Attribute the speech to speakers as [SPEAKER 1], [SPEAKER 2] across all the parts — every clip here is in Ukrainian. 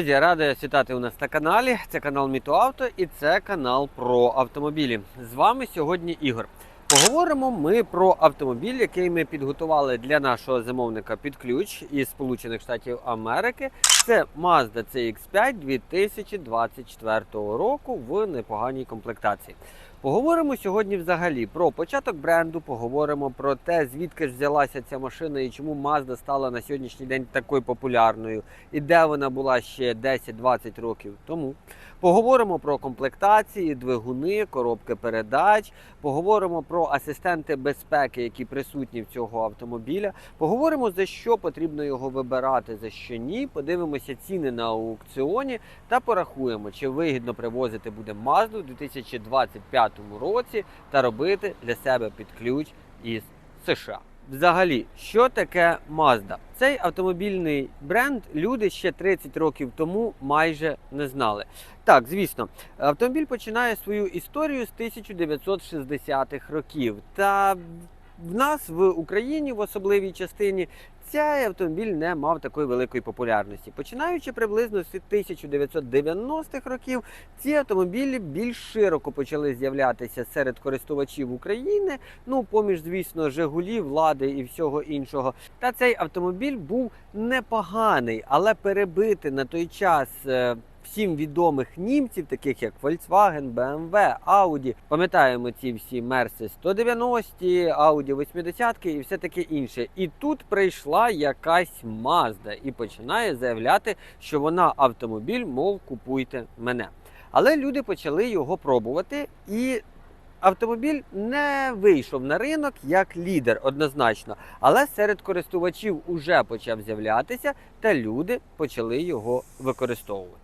[SPEAKER 1] Друзі, радий вітати у нас на каналі. Це канал Мітоавто і це канал про автомобілі. З вами сьогодні Ігор. Поговоримо ми про автомобіль, який ми підготували для нашого замовника під ключ із Сполучених Штатів Америки. Це Mazda CX5 2024 року в непоганій комплектації. Поговоримо сьогодні взагалі про початок бренду, поговоримо про те, звідки ж взялася ця машина і чому Mazda стала на сьогоднішній день такою популярною, і де вона була ще 10-20 років тому. Поговоримо про комплектації, двигуни, коробки передач, поговоримо про асистенти безпеки, які присутні в цього автомобіля. Поговоримо за що потрібно його вибирати, за що ні. Подивимося ціни на аукціоні та порахуємо, чи вигідно привозити буде Mazda у 2025 році та робити для себе під ключ із США. Взагалі, що таке Mazda? Цей автомобільний бренд люди ще 30 років тому майже не знали. Так, звісно, автомобіль починає свою історію з 1960-х років. Та в нас в Україні, в особливій частині, цей автомобіль не мав такої великої популярності. Починаючи приблизно з 1990-х років, ці автомобілі більш широко почали з'являтися серед користувачів України. Ну, поміж, звісно, Жигулів, влади і всього іншого. Та цей автомобіль був непоганий, але перебити на той час. Всім відомих німців, таких як Volkswagen, BMW, Audi. Пам'ятаємо ці всі Mercedes 190, Audi 80 і все таке інше. І тут прийшла якась Mazda і починає заявляти, що вона автомобіль, мов купуйте мене. Але люди почали його пробувати і. Автомобіль не вийшов на ринок як лідер однозначно, але серед користувачів уже почав з'являтися, та люди почали його використовувати.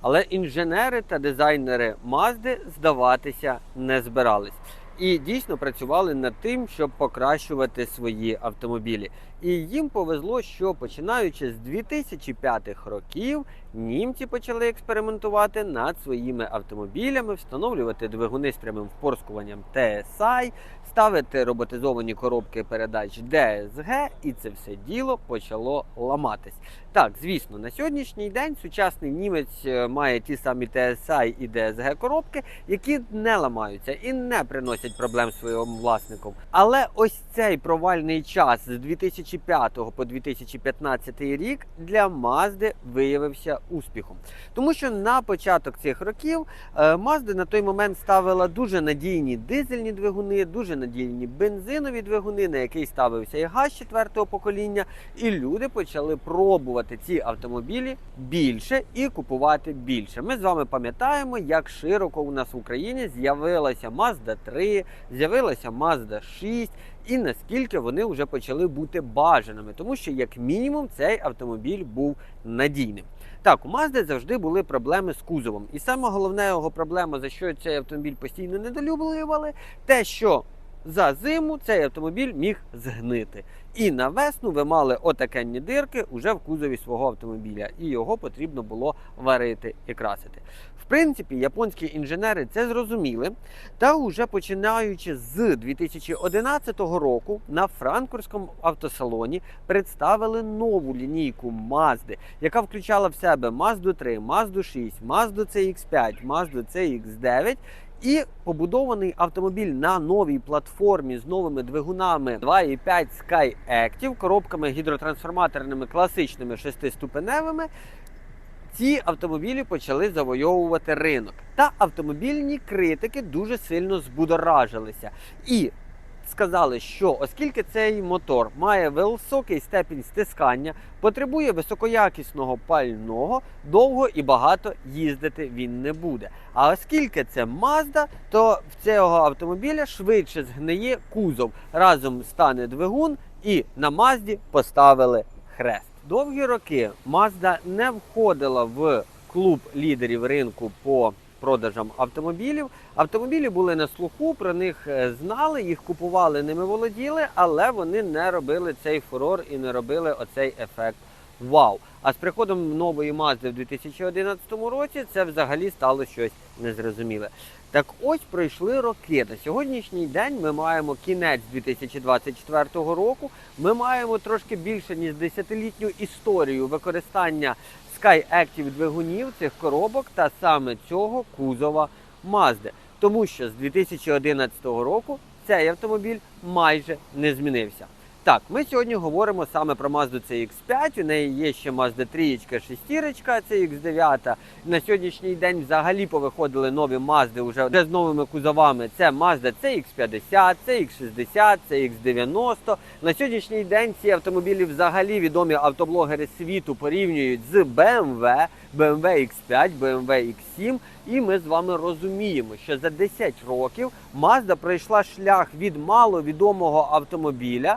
[SPEAKER 1] Але інженери та дизайнери Мазди здаватися не збирались. І дійсно працювали над тим, щоб покращувати свої автомобілі. І їм повезло, що починаючи з 2005 років німці почали експериментувати над своїми автомобілями, встановлювати двигуни з прямим впорскуванням TSI, ставити роботизовані коробки передач DSG, і це все діло почало ламатись. Так, звісно, на сьогоднішній день сучасний німець е, має ті самі TSI і DSG коробки, які не ламаються і не приносять проблем своїм власникам. Але ось цей провальний час з 2005 по 2015 рік для Mazda виявився успіхом. Тому що на початок цих років е, Mazda на той момент ставила дуже надійні дизельні двигуни, дуже надійні бензинові двигуни, на який ставився і газ четвертого покоління, і люди почали пробувати ці автомобілі більше і купувати більше. Ми з вами пам'ятаємо, як широко у нас в Україні з'явилася Mazda 3, з'явилася Mazda 6, і наскільки вони вже почали бути бажаними, тому що, як мінімум, цей автомобіль був надійним. Так, у Mazda завжди були проблеми з кузовом. І саме головна його проблема, за що цей автомобіль постійно недолюблювали, те, що за зиму цей автомобіль міг згнити. І на весну ви мали отакенні дирки уже в кузові свого автомобіля, і його потрібно було варити і красити. Принципі, японські інженери це зрозуміли, та уже починаючи з 2011 року на Франкфуртському автосалоні представили нову лінійку Mazda, яка включала в себе Mazda 3, Mazda 6, Mazda CX5, Mazda CX9 і побудований автомобіль на новій платформі з новими двигунами 2.5 Sky Active, коробками гідротрансформаторними класичними шестиступеневими. Ці автомобілі почали завойовувати ринок. Та автомобільні критики дуже сильно збудоражилися. І сказали, що оскільки цей мотор має високий степінь стискання, потребує високоякісного пального, довго і багато їздити він не буде. А оскільки це Mazda, то в цього автомобіля швидше згниє кузов. Разом стане двигун, і на Мазді поставили хрест. Довгі роки Mazda не входила в клуб лідерів ринку по продажам автомобілів. Автомобілі були на слуху, про них е, знали, їх купували, ними володіли, але вони не робили цей фурор і не робили оцей ефект вау. А з приходом нової Mazda в 2011 році це взагалі стало щось незрозуміле. Так ось пройшли роки. На сьогоднішній день ми маємо кінець 2024 року. Ми маємо трошки більше ніж десятилітню історію використання SkyActiv двигунів цих коробок та саме цього кузова Mazda. Тому що з 2011 року цей автомобіль майже не змінився. Так, ми сьогодні говоримо саме про Mazda CX5. У неї є ще Mazda 3, 6, CX9. На сьогоднішній день взагалі повиходили нові Mazda вже вже з новими кузовами. Це Mazda CX50, CX60, CX90. На сьогоднішній день ці автомобілі взагалі відомі автоблогери світу порівнюють з BMW, BMW X5, BMW X7. І ми з вами розуміємо, що за 10 років Mazda пройшла шлях від маловідомого автомобіля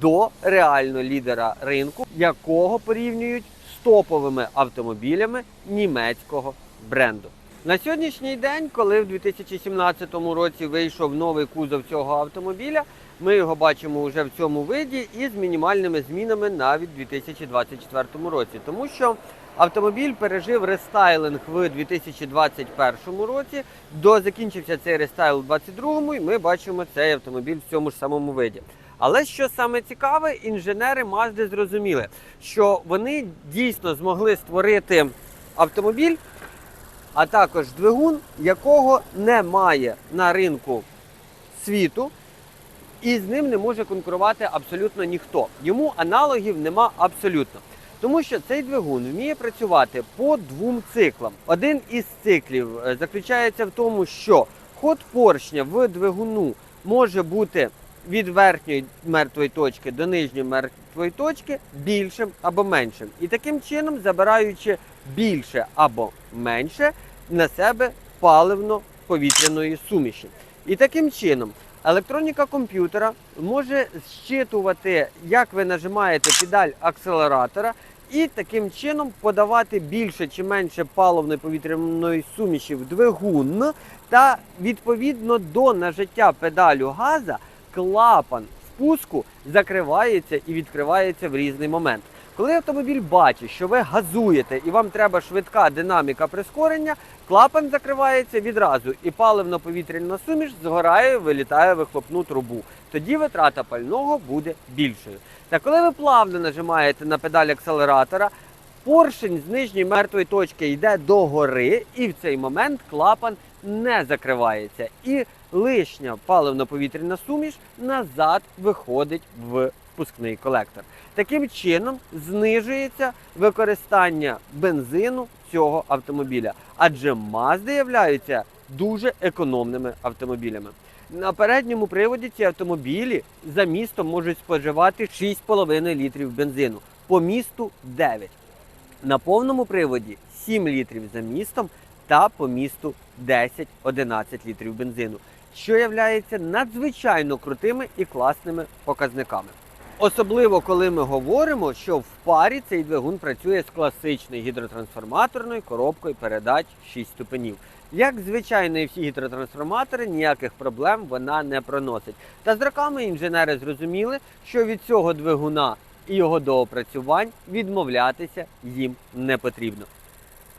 [SPEAKER 1] до реально лідера ринку, якого порівнюють з топовими автомобілями німецького бренду. На сьогоднішній день, коли в 2017 році вийшов новий кузов цього автомобіля, ми його бачимо вже в цьому виді і з мінімальними змінами навіть у 2024 році, тому що автомобіль пережив рестайлинг в 2021 році. До закінчився цей рестайл у 2022 і ми бачимо цей автомобіль в цьому ж самому виді. Але що саме цікаве, інженери Mazda зрозуміли, що вони дійсно змогли створити автомобіль, а також двигун, якого немає на ринку світу, і з ним не може конкурувати абсолютно ніхто. Йому аналогів нема абсолютно. Тому що цей двигун вміє працювати по двом циклам. Один із циклів е, заключається в тому, що ход поршня в двигуну може бути від верхньої мертвої точки до нижньої мертвої точки більшим або меншим. І таким чином, забираючи більше або менше на себе паливно-повітряної суміші. І таким чином електроніка комп'ютера може зчитувати, як ви нажимаєте педаль акселератора, і таким чином подавати більше чи менше паливної повітряної суміші в двигун, та відповідно до нажиття педалю газа клапан спуску закривається і відкривається в різний момент. Коли автомобіль бачить, що ви газуєте і вам треба швидка динаміка прискорення, клапан закривається відразу, і паливно-повітряна суміш згорає, вилітає вихлопну трубу. Тоді витрата пального буде більшою. Та коли ви плавно нажимаєте на педаль акселератора, поршень з нижньої мертвої точки йде до гори, і в цей момент клапан не закривається. І лишня паливно-повітряна суміш назад виходить в впускний колектор. Таким чином знижується використання бензину цього автомобіля, адже Mazda являються дуже економними автомобілями. На передньому приводі ці автомобілі за містом можуть споживати 6,5 літрів бензину, по місту 9. На повному приводі 7 літрів за містом та по місту 10-11 літрів бензину, що являється надзвичайно крутими і класними показниками. Особливо коли ми говоримо, що в парі цей двигун працює з класичною гідротрансформаторною коробкою передач 6 ступенів. Як звичайно, і всі гідротрансформатори, ніяких проблем вона не проносить. Та з роками інженери зрозуміли, що від цього двигуна і його доопрацювань відмовлятися їм не потрібно.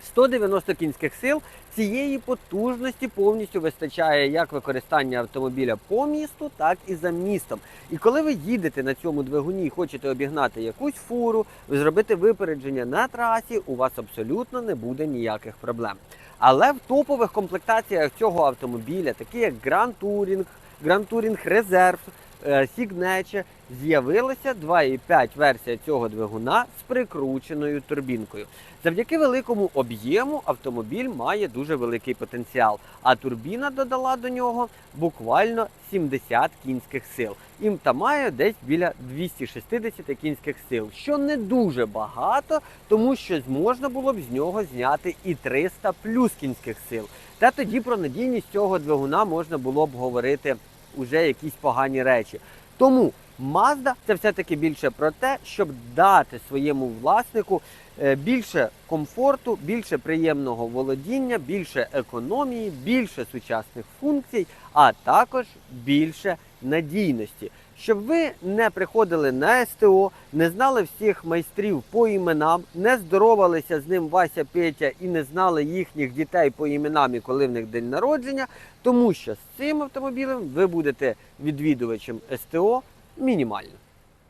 [SPEAKER 1] 190 кінських сил цієї потужності повністю вистачає як використання автомобіля по місту, так і за містом. І коли ви їдете на цьому двигуні і хочете обігнати якусь фуру, зробити випередження на трасі, у вас абсолютно не буде ніяких проблем. Але в топових комплектаціях цього автомобіля, такі як Grand Touring, Grand Touring Reserve, Signature, з'явилася 2,5 версія цього двигуна з прикрученою турбінкою. Завдяки великому об'єму автомобіль має дуже великий потенціал, а турбіна додала до нього буквально 70 кінських сил. І та має десь біля 260 кінських сил, що не дуже багато, тому що можна було б з нього зняти і 300 плюс кінських сил. Та тоді про надійність цього двигуна можна було б говорити уже якісь погані речі. Тому Mazda це все-таки більше про те, щоб дати своєму власнику е, більше комфорту, більше приємного володіння, більше економії, більше сучасних функцій, а також більше надійності. Щоб ви не приходили на СТО, не знали всіх майстрів по іменам, не здоровалися з ним Вася Петя і не знали їхніх дітей по іменам і коли в них день народження, тому що з цим автомобілем ви будете відвідувачем СТО мінімально.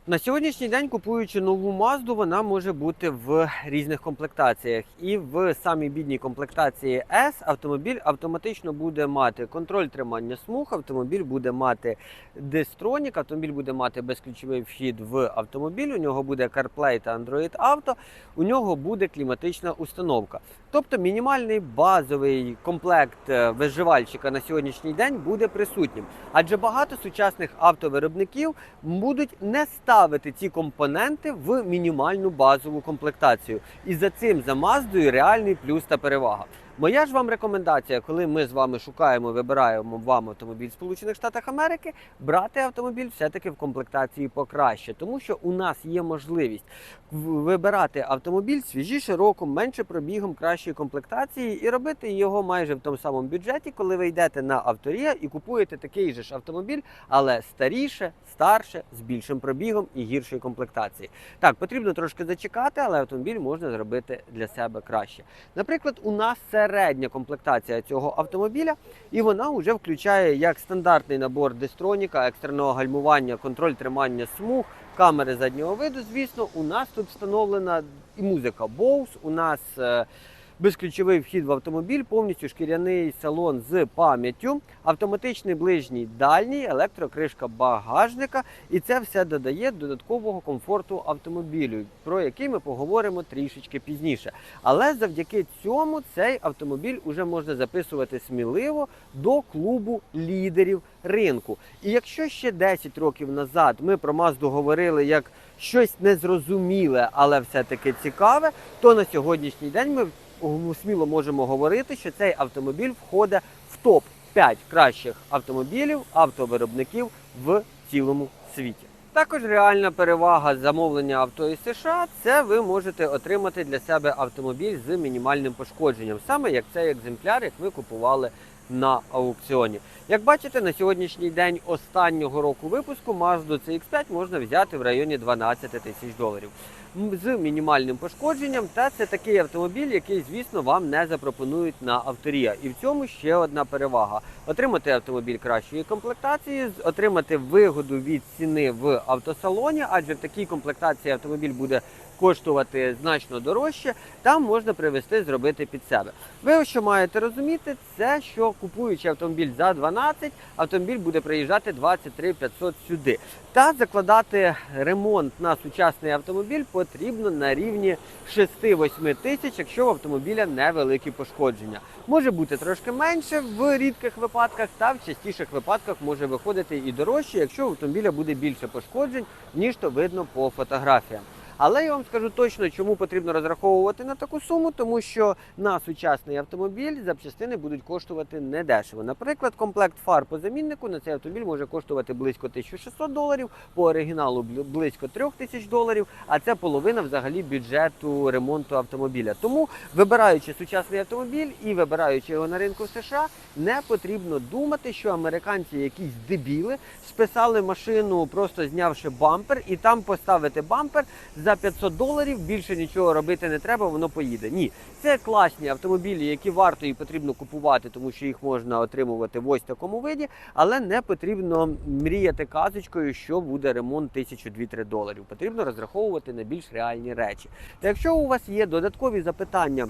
[SPEAKER 1] На сьогоднішній день, купуючи нову Мазду, вона може бути в різних комплектаціях. І в самій бідній комплектації S автомобіль автоматично буде мати контроль тримання смуг, автомобіль буде мати дистронік, автомобіль буде мати безключовий вхід в автомобіль, у нього буде CarPlay та Android Auto, у нього буде кліматична установка. Тобто мінімальний базовий комплект е, виживальщика на сьогоднішній день буде присутнім. Адже багато сучасних автовиробників будуть не ставити ці компоненти в мінімальну базову комплектацію. І за цим за Маздою реальний плюс та перевага. Моя ж вам рекомендація, коли ми з вами шукаємо, вибираємо вам автомобіль в Сполучених Штатах Америки, брати автомобіль все-таки в комплектації покраще, тому що у нас є можливість вибирати автомобіль свіжіше роком, менше пробігом, кращої комплектації і робити його майже в тому самому бюджеті, коли ви йдете на авторія і купуєте такий же ж автомобіль, але старіше, старше, з більшим пробігом і гіршої комплектації. Так, потрібно трошки зачекати, але автомобіль можна зробити для себе краще. Наприклад, у нас середня комплектація цього автомобіля, і вона вже включає як стандартний набор дистроніка, екстреного гальмування, контроль тримання смуг, камери заднього виду. Звісно, у нас тут встановлена і музика Bose, у нас е, безключовий вхід в автомобіль, повністю шкіряний салон з пам'яттю, автоматичний ближній дальній, електрокришка багажника, і це все додає додаткового комфорту автомобілю, про який ми поговоримо трішечки пізніше. Але завдяки цьому цей автомобіль уже можна записувати сміливо до клубу лідерів ринку. І якщо ще 10 років назад ми про Мазду говорили як щось незрозуміле, але все-таки цікаве, то на сьогоднішній день ми сміло можемо говорити, що цей автомобіль входить в топ 5 кращих автомобілів, автовиробників в цілому світі. Також реальна перевага замовлення авто із США це ви можете отримати для себе автомобіль з мінімальним пошкодженням, саме як цей екземпляр, як ви купували на аукціоні. Як бачите, на сьогоднішній день останнього року випуску Mazda CX-5 можна взяти в районі 12 тисяч доларів з мінімальним пошкодженням. Та це такий автомобіль, який, звісно, вам не запропонують на авторія. І в цьому ще одна перевага: отримати автомобіль кращої комплектації, отримати вигоду від ціни в автосалоні, адже в такій комплектації автомобіль буде коштувати значно дорожче. Там можна привезти, зробити під себе. Ви що маєте розуміти, це що купуючи автомобіль за 12, автомобіль буде приїжджати 23 500 сюди. Та закладати ремонт на сучасний автомобіль потрібно на рівні 6-8 тисяч, якщо в автомобіля невеликі пошкодження. Може бути трошки менше в рідких випадках, та в частіших випадках може виходити і дорожче, якщо у автомобіля буде більше пошкоджень, ніж то видно по фотографіям. Але я вам скажу точно, чому потрібно розраховувати на таку суму, тому що на сучасний автомобіль запчастини будуть коштувати недешево. Наприклад, комплект фар по заміннику на цей автомобіль може коштувати близько 1600 доларів, по оригіналу близько 3000 доларів, а це половина взагалі бюджету ремонту автомобіля. Тому, вибираючи сучасний автомобіль і вибираючи його на ринку в США, не потрібно думати, що американці якісь дебіли списали машину, просто знявши бампер, і там поставити бампер за 500 доларів. Більше нічого робити не треба, воно поїде. Ні, це класні автомобілі, які варто і потрібно купувати, тому що їх можна отримувати в ось такому виді, але не потрібно мріяти казочкою, що буде ремонт 1000-2-3 доларів. Потрібно розраховувати на більш реальні речі. Та якщо у вас є додаткові запитання.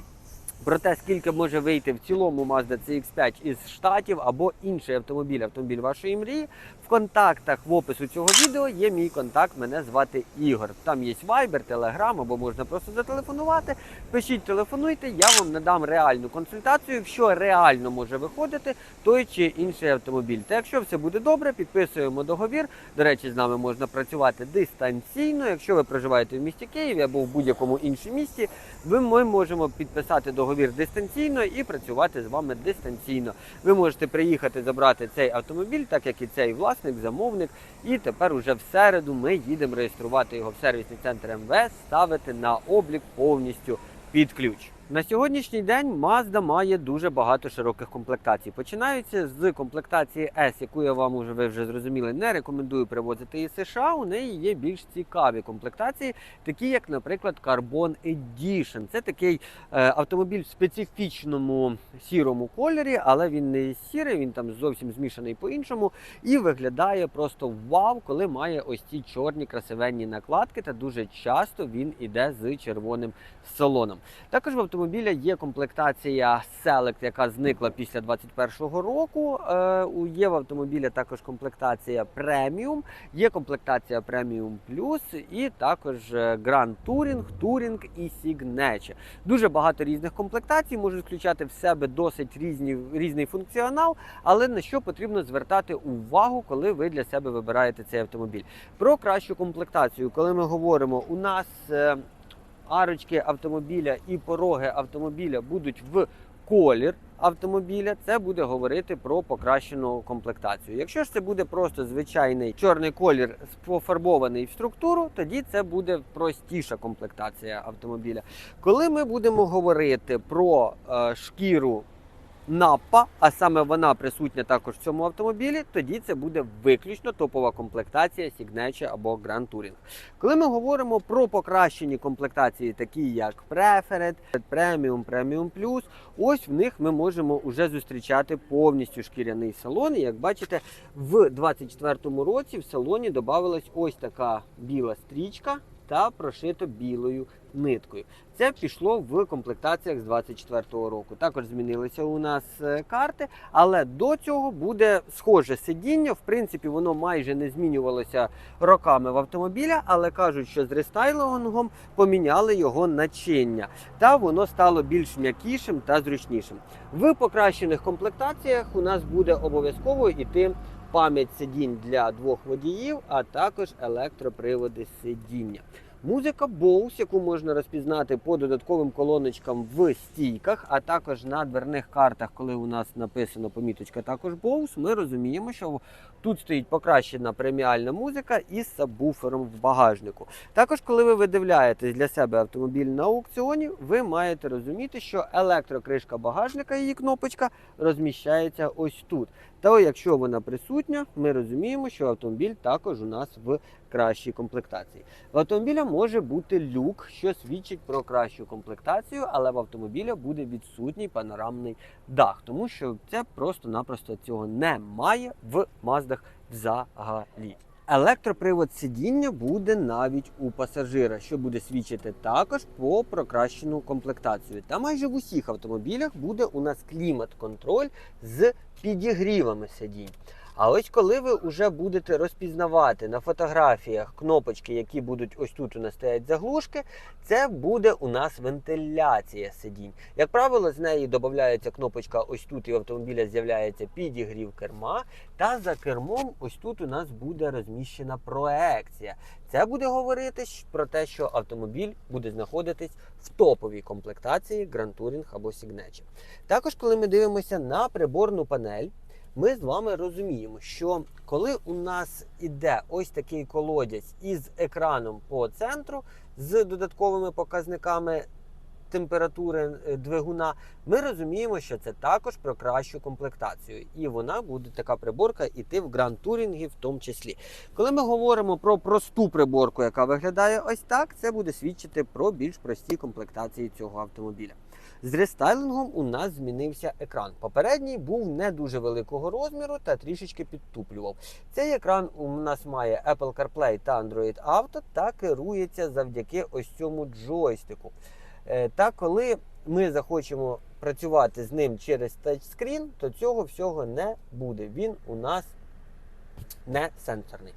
[SPEAKER 1] Про те, скільки може вийти в цілому Mazda CX-5 із штатів або інший автомобіль, автомобіль вашої мрії. В контактах в опису цього відео є мій контакт. Мене звати Ігор. Там є Viber, Telegram, або можна просто зателефонувати. Пишіть, телефонуйте, я вам надам реальну консультацію, що реально може виходити той чи інший автомобіль. Та якщо все буде добре, підписуємо договір. До речі, з нами можна працювати дистанційно. Якщо ви проживаєте в місті Києві або в будь-якому іншому місті, ми можемо підписати договір дистанційно і працювати з вами дистанційно. Ви можете приїхати забрати цей автомобіль, так як і цей власник, замовник. І тепер уже в середу ми їдемо реєструвати його в сервісний центр МВС, ставити на облік повністю під ключ. На сьогоднішній день Mazda має дуже багато широких комплектацій. Починаються з комплектації S, яку я вам уже ви вже зрозуміли, не рекомендую привозити із США. У неї є більш цікаві комплектації, такі як, наприклад, Carbon Edition. Це такий е, автомобіль в специфічному сірому кольорі, але він не сірий, він там зовсім змішаний по-іншому і виглядає просто вау, коли має ось ці чорні красивенні накладки. Та дуже часто він іде з червоним салоном. Також в автомобіля є комплектація Select, яка зникла після 2021 року. Е, у- Є в автомобіля також комплектація Premium, є комплектація Premium Plus і також е, Grand Touring, Touring і Signature. Дуже багато різних комплектацій можуть включати в себе досить різні, різний функціонал, але на що потрібно звертати увагу, коли ви для себе вибираєте цей автомобіль. Про кращу комплектацію, коли ми говоримо, у нас е, арочки автомобіля і пороги автомобіля будуть в колір автомобіля, це буде говорити про покращену комплектацію. Якщо ж це буде просто звичайний чорний колір пофарбований в структуру, тоді це буде простіша комплектація автомобіля. Коли ми будемо говорити про е, шкіру напа, а саме вона присутня також в цьому автомобілі, тоді це буде виключно топова комплектація Signature або Grand Touring. Коли ми говоримо про покращені комплектації, такі як Preferred, Premium, Premium Plus, ось в них ми можемо вже зустрічати повністю шкіряний салон. І як бачите, в 2024 році в салоні додавалась ось така біла стрічка та прошито білою ниткою. Це пішло в комплектаціях з 2024 року. Також змінилися у нас е, карти, але до цього буде схоже сидіння. В принципі, воно майже не змінювалося роками в автомобіля, але кажуть, що з рестайлингом поміняли його начиння, та воно стало більш м'якішим та зручнішим. В покращених комплектаціях у нас буде обов'язково йти пам'ять сидінь для двох водіїв, а також електроприводи сидіння. Музика Bose, яку можна розпізнати по додатковим колоночкам в стійках, а також на дверних картах, коли у нас написано поміточка також Bose, ми розуміємо, що тут стоїть покращена преміальна музика із сабвуфером в багажнику. Також, коли ви видивляєтесь для себе автомобіль на аукціоні, ви маєте розуміти, що електрокришка багажника, її кнопочка, розміщається ось тут. Та якщо вона присутня, ми розуміємо, що автомобіль також у нас в кращій комплектації. В автомобіля може бути люк, що свідчить про кращу комплектацію, але в автомобіля буде відсутній панорамний дах, тому що це просто-напросто цього немає в Маздах взагалі. Електропривод сидіння буде навіть у пасажира, що буде свідчити також про прокращену комплектацію. Та майже в усіх автомобілях буде у нас клімат-контроль з підігрівами сидінь. А ось коли ви вже будете розпізнавати на фотографіях кнопочки, які будуть ось тут у нас стоять заглушки, це буде у нас вентиляція сидінь. Як правило, з неї додається кнопочка ось тут, і в автомобіля з'являється підігрів керма. Та за кермом ось тут у нас буде розміщена проекція. Це буде говорити про те, що автомобіль буде знаходитись в топовій комплектації Grand Touring або Signature. Також, коли ми дивимося на приборну панель, ми з вами розуміємо, що коли у нас іде ось такий колодязь із екраном по центру з додатковими показниками температури е, двигуна, ми розуміємо, що це також про кращу комплектацію, і вона буде така приборка іти в Touring в тому числі. Коли ми говоримо про просту приборку, яка виглядає ось так, це буде свідчити про більш прості комплектації цього автомобіля. З рестайлингом у нас змінився екран. Попередній був не дуже великого розміру та трішечки підтуплював. Цей екран у нас має Apple CarPlay та Android Auto та керується завдяки ось цьому джойстику. Е, Та коли ми захочемо працювати з ним через тачскрін, то цього всього не буде. Він у нас не сенсорний.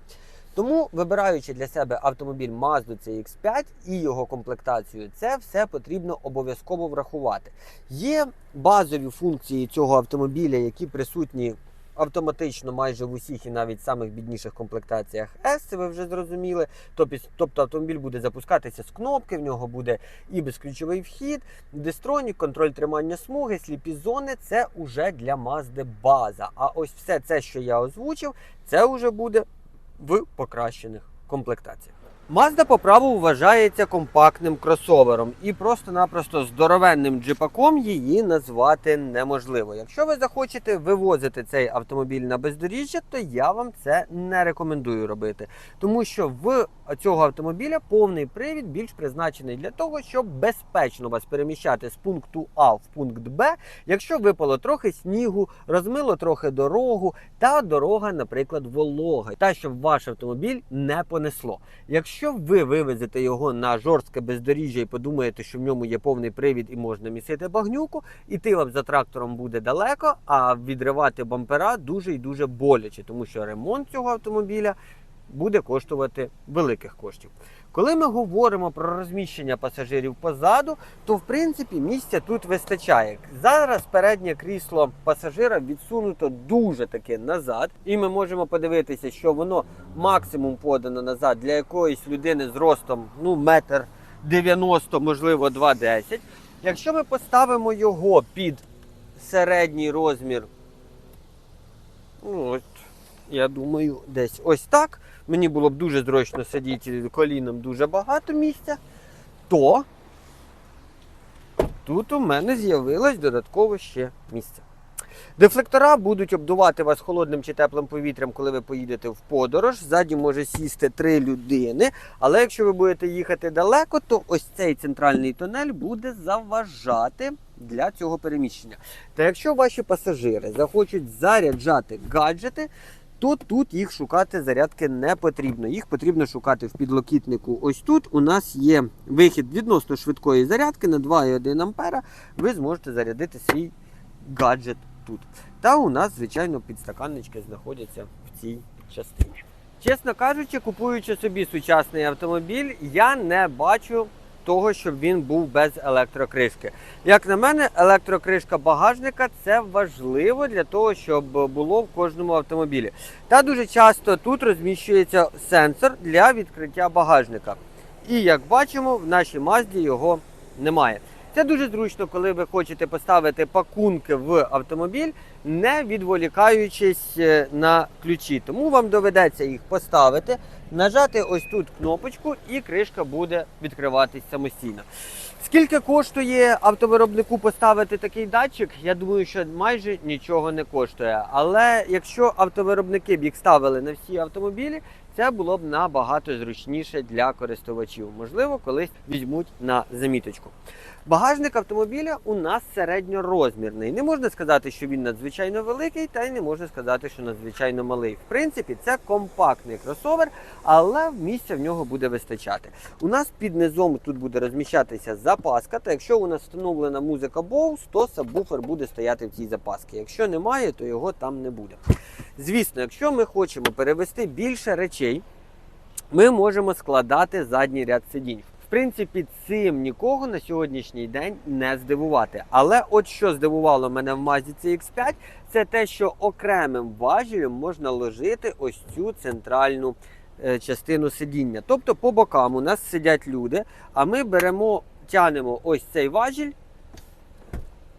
[SPEAKER 1] Тому, вибираючи для себе автомобіль Mazda CX5 і його комплектацію, це все потрібно обов'язково врахувати. Є базові функції цього автомобіля, які присутні автоматично майже в усіх і навіть самих бідніших комплектаціях S, це ви вже зрозуміли. Тобто, тобто автомобіль буде запускатися з кнопки, в нього буде і безключовий вхід, дистронік, контроль тримання смуги, сліпі зони це уже для Mazda база. А ось все це, що я озвучив, це вже буде в покращених комплектаціях. Mazda по праву вважається компактним кросовером і просто-напросто здоровенним джипаком її назвати неможливо. Якщо ви захочете вивозити цей автомобіль на бездоріжжя, то я вам це не рекомендую робити. Тому що в цього автомобіля повний привід більш призначений для того, щоб безпечно вас переміщати з пункту А в пункт Б, якщо випало трохи снігу, розмило трохи дорогу, та дорога, наприклад, волога, та щоб ваш автомобіль не понесло. Якщо ви вивезете його на жорстке бездоріжжя і подумаєте, що в ньому є повний привід і можна місити багнюку, іти вам за трактором буде далеко, а відривати бампера дуже і дуже боляче, тому що ремонт цього автомобіля буде коштувати великих коштів. Коли ми говоримо про розміщення пасажирів позаду, то в принципі місця тут вистачає. Зараз переднє крісло пасажира відсунуто дуже таки назад, і ми можемо подивитися, що воно максимум подано назад для якоїсь людини з ростом ну метр 90, можливо, 2,10. Якщо ми поставимо його під середній розмір, ну, от, я думаю, десь ось так. Мені було б дуже зручно сидіти коліном дуже багато місця, то тут у мене з'явилось додатково ще місце. Дефлектора будуть обдувати вас холодним чи теплим повітрям, коли ви поїдете в подорож. Ззаді може сісти три людини. Але якщо ви будете їхати далеко, то ось цей центральний тунель буде заважати для цього переміщення. Та якщо ваші пасажири захочуть заряджати гаджети, то тут їх шукати зарядки не потрібно. Їх потрібно шукати в підлокітнику. Ось тут у нас є вихід відносно швидкої зарядки на 2,1 ампера. Ви зможете зарядити свій гаджет тут. Та у нас, звичайно, підстаканнички знаходяться в цій частині. Чесно кажучи, купуючи собі сучасний автомобіль, я не бачу того, щоб він був без електрокришки. Як на мене, електрокришка багажника це важливо для того, щоб було в кожному автомобілі. Та дуже часто тут розміщується сенсор для відкриття багажника. І як бачимо, в нашій Мазді його немає. Це дуже зручно, коли ви хочете поставити пакунки в автомобіль, не відволікаючись е, на ключі. Тому вам доведеться їх поставити, нажати ось тут кнопочку, і кришка буде відкриватись самостійно. Скільки коштує автовиробнику поставити такий датчик? Я думаю, що майже нічого не коштує. Але якщо автовиробники б їх ставили на всі автомобілі, це було б набагато зручніше для користувачів. Можливо, колись візьмуть на заміточку. Багажник автомобіля у нас середньорозмірний. Не можна сказати, що він надзвичайно великий, та й не можна сказати, що надзвичайно малий. В принципі, це компактний кросовер, але місця в нього буде вистачати. У нас під низом тут буде розміщатися запаска. Та якщо у нас встановлена музика Bose, то сабвуфер буде стояти в цій запасці. Якщо немає, то його там не буде. Звісно, якщо ми хочемо перевести більше речей, ми можемо складати задній ряд сидінь. Принципі, цим нікого на сьогоднішній день не здивувати. Але от що здивувало мене в Mazda CX5, це те, що окремим важелем можна ложити ось цю центральну е, частину сидіння. Тобто по бокам у нас сидять люди, а ми беремо, тянемо ось цей важіль.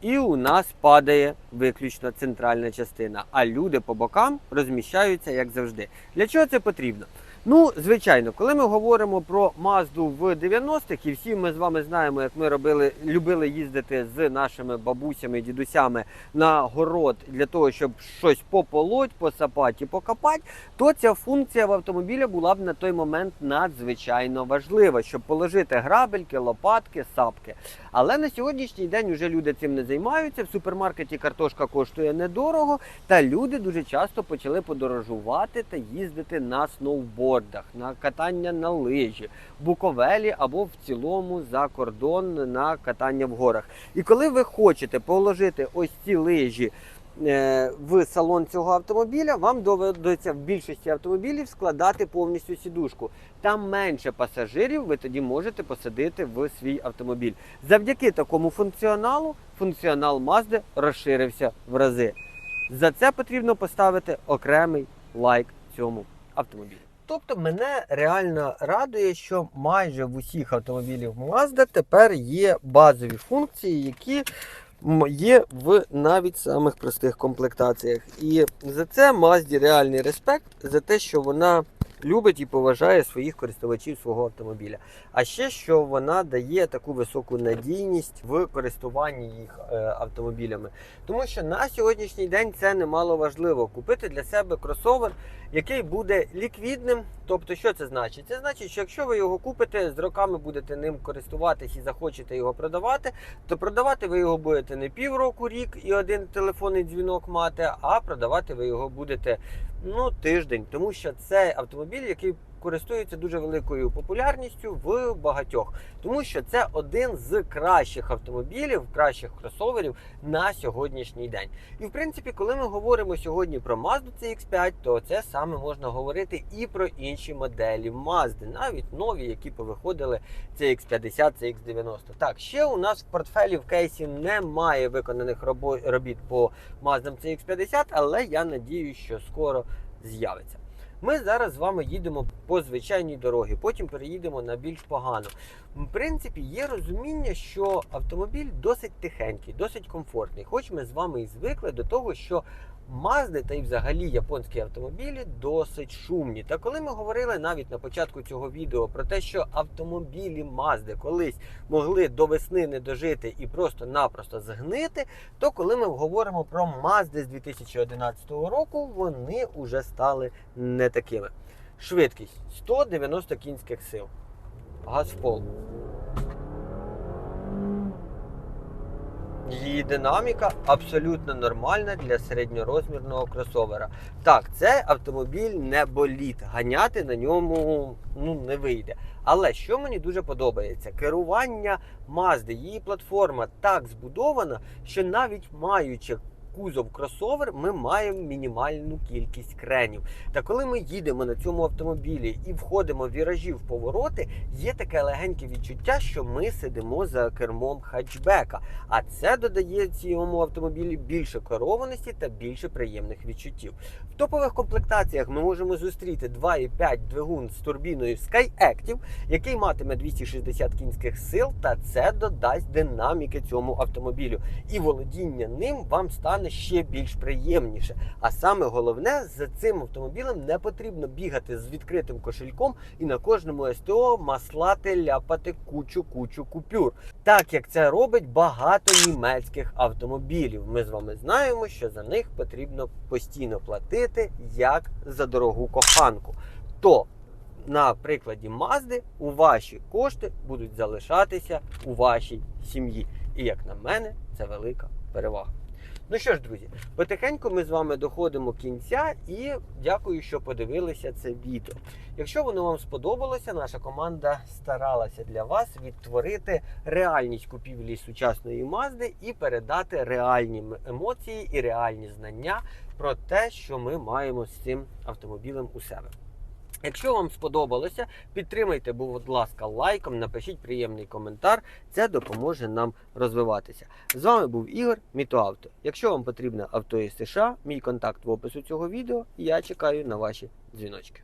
[SPEAKER 1] І у нас падає виключно центральна частина, а люди по бокам розміщаються як завжди. Для чого це потрібно? Ну, звичайно, коли ми говоримо про Мазду в 90-х, і всі ми з вами знаємо, як ми робили, любили їздити з нашими бабусями, дідусями на город для того, щоб щось пополоть, посапати і покопати, то ця функція в автомобілі була б на той момент надзвичайно важлива, щоб положити грабельки, лопатки, сапки. Але на сьогоднішній день вже люди цим не займаються. В супермаркеті картошка коштує недорого, та люди дуже часто почали подорожувати та їздити на сноубордах, на катання на лижі, Буковелі або в цілому за кордон на катання в горах. І коли ви хочете положити ось ці лижі. е, В салон цього автомобіля вам доведеться в більшості автомобілів складати повністю сідушку. Там менше пасажирів, ви тоді можете посадити в свій автомобіль. Завдяки такому функціоналу функціонал Mazda розширився в рази. За це потрібно поставити окремий лайк цьому автомобілю. Тобто мене реально радує, що майже в усіх автомобілів Mazda тепер є базові функції, які є в навіть самих простих комплектаціях. І за це Mazda реальний респект за те, що вона любить і поважає своїх користувачів свого автомобіля. А ще що вона дає таку високу надійність в користуванні їх е, автомобілями. Тому що на сьогоднішній день це немало важливо купити для себе кросовер, який буде ліквідним. Тобто, що це значить? Це значить, що якщо ви його купите, з роками будете ним користуватись і захочете його продавати, то продавати ви його будете не півроку, рік і один телефонний дзвінок мати, а продавати ви його будете ну, тиждень, тому що це автомобіль, який користується дуже великою популярністю в багатьох, тому що це один з кращих автомобілів, кращих кросоверів на сьогоднішній день. І в принципі, коли ми говоримо сьогодні про Mazda CX5, то це саме можна говорити і про інші моделі Mazda, навіть нові, які повиходили CX50, CX90. Так, ще у нас в портфелі в кейсі немає виконаних робіт по Mazda CX50, але я надію, що скоро з'явиться. Ми зараз з вами їдемо по звичайній дорогі, потім переїдемо на більш погану. В принципі, є розуміння, що автомобіль досить тихенький, досить комфортний. Хоч ми з вами і звикли до того, що Мазди та й взагалі японські автомобілі досить шумні. Та коли ми говорили навіть на початку цього відео про те, що автомобілі Мазди колись могли до весни не дожити і просто-напросто згнити, то коли ми говоримо про Мазди з 2011 року, вони вже стали не такими. Швидкість 190 кінських сил. Газ в пол. Її динаміка абсолютно нормальна для середньорозмірного кросовера. Так, це автомобіль не боліт. Ганяти на ньому ну, не вийде. Але що мені дуже подобається, керування Mazda, її платформа так збудована, що навіть маючи кузов кросовер, ми маємо мінімальну кількість кренів. Та коли ми їдемо на цьому автомобілі і входимо в віражі в повороти, є таке легеньке відчуття, що ми сидимо за кермом хатчбека. А це додає цьому автомобілі більше керованості та більше приємних відчуттів. В топових комплектаціях ми можемо зустріти 2,5 двигун з турбіною SkyActiv, який матиме 260 кінських сил, та це додасть динаміки цьому автомобілю. І володіння ним вам стане ще більш приємніше. А саме головне, за цим автомобілем не потрібно бігати з відкритим кошельком і на кожному СТО маслати, ляпати кучу-кучу купюр. Так як це робить багато німецьких автомобілів. Ми з вами знаємо, що за них потрібно постійно платити як за дорогу коханку. То на прикладі Мазди у ваші кошти будуть залишатися у вашій сім'ї. І як на мене, це велика перевага. Ну що ж, друзі, потихеньку ми з вами доходимо кінця і дякую, що подивилися це відео. Якщо воно вам сподобалося, наша команда старалася для вас відтворити реальність купівлі сучасної Мазди і передати реальні емоції і реальні знання про те, що ми маємо з цим автомобілем у себе. Якщо вам сподобалося, підтримайте, будь ласка, лайком, напишіть приємний коментар. Це допоможе нам розвиватися. З вами був Ігор Мітоавто. Якщо вам потрібно авто із США, мій контакт в опису цього відео. Я чекаю на ваші дзвіночки.